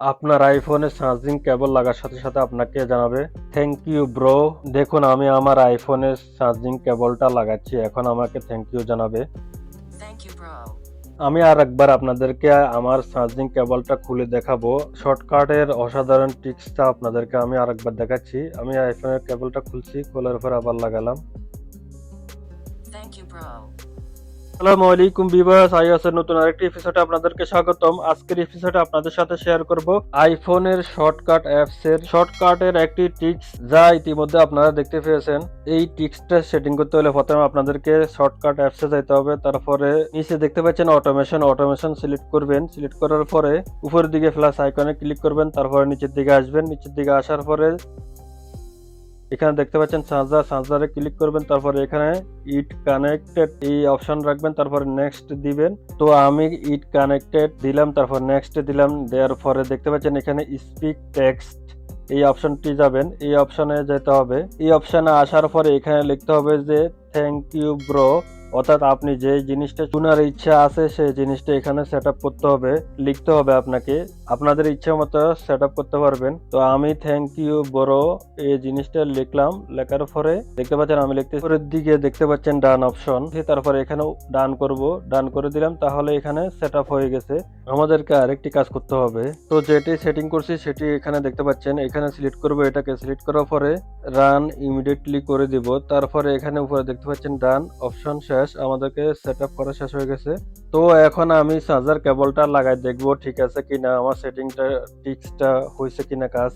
আপনার আইফোনে charging cable লাগার সাথে সাথে আপনাকে জানাবে থ্যাংক ইউ ব্রো দেখুন আমি আমার আইফোনে চার্জিং কেবলটা লাগাচ্ছি। এখন আমাকে থ্যাংক ইউ জানাবে. আমি আর একবার আপনাদেরকে আমার চার্জিং কেবলটা খুলে দেখাবো। শর্টকাটের অসাধারণ টিক্সটা আপনাদেরকে আমি আর একবার দেখাচ্ছি। আমি আইফোনের কেবলটা খুলছি খোলার পর আবার লাগালাম. আসসালামু আলাইকুম ভিউয়ার্স আইওএসের নতুন আরেকটি এপিসোডে আপনাদেরকে স্বাগতম। আজকের এপিসোডে আপনাদের সাথে শেয়ার করব আইফোনের শর্টকাট অ্যাপস এর শর্টকাটের একটি টিক্স যা ইতিমধ্যে আপনারা দেখতে পেয়েছেন। এই টিক্সটা সেটিং করতে হলে প্রথমে আপনাদেরকে শর্টকাট অ্যাপসে যেতে হবে। তারপরে নিচে দেখতে পাচ্ছেন অটোমেশন অটোমেশন সিলেক্ট করবেন। সিলেক্ট করার পরে উপরের দিকে প্লাস আইকনে ক্লিক করবেন। তারপরে নিচের দিকে আসবেন। নিচের দিকে আসার পরে এখানে দেখতে পাচ্ছেন চার্জার সাজদারে ক্লিক করবেন, তারপরে এখানে ইট কানেক্টেড এই অপশন রাখবেন, তারপরে নেক্সট দিবেন। তো আমি ইট কানেক্টেড দিলাম, তারপর নেক্সট দিলাম, দেওয়ার পরে দেখতে পাচ্ছেন এখানে স্পিক টেক্সট এই অপশনটি যাবেন। এই অপশনে যেতে হবে। এই অপশনে আসার পরে এখানে লিখতে হবে যে, থ্যাংক ইউ ব্রো। অর্থাৎ আপনি যে জিনিসটা শোনার ইচ্ছা আছে, সেই জিনিসটা এখানে সেট করতে হবে, লিখতে হবে আপনাকে। আপনাদের ইচ্ছা মতো সেট করতে পারবেন। তো আমি থ্যাংক ইউ বড়, এই জিনিসটা লিখলাম। লেখার পরে দেখতে পাচ্ছেন, আমি লিখতে পরের দিকে দেখতে পাচ্ছেন ডান অপশন তারপরে এখানে ডান করব। ডান করে দিলাম, তাহলে এখানে সেট হয়ে গেছে। আমাদেরকে আরেকটি কাজ করতে হবে। তো যেটি সেটিং করছি, সেটি এখানে দেখতে পাচ্ছেন। এখানে সিলেক্ট করব, এটাকে সিলেক্ট করার পরে রান ইমিডিয়েটলি করে দিব। তারপরে এখানে উপরে দেখতে পাচ্ছেন ডান অপশন শেষ আমাদেরকে সেট আপ করা শেষ হয়ে গেছে। তো এখন আমি চার্জার কেবলটা লাগাই দেখব ঠিক আছে কিনা আমার সেটিংটা টিক্সটা হয়েছে কিনা কাজ.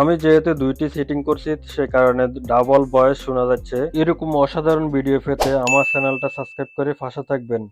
আমি যেহেতু দুইটি সেটিং করছি সে কারণে ডাবল বয়স শোনা যাচ্ছে। এরকম অসাধারণ ভিডিও পেতে আমার চ্যানেলটা সাবস্ক্রাইব করে ফাঁসা থাকবেন।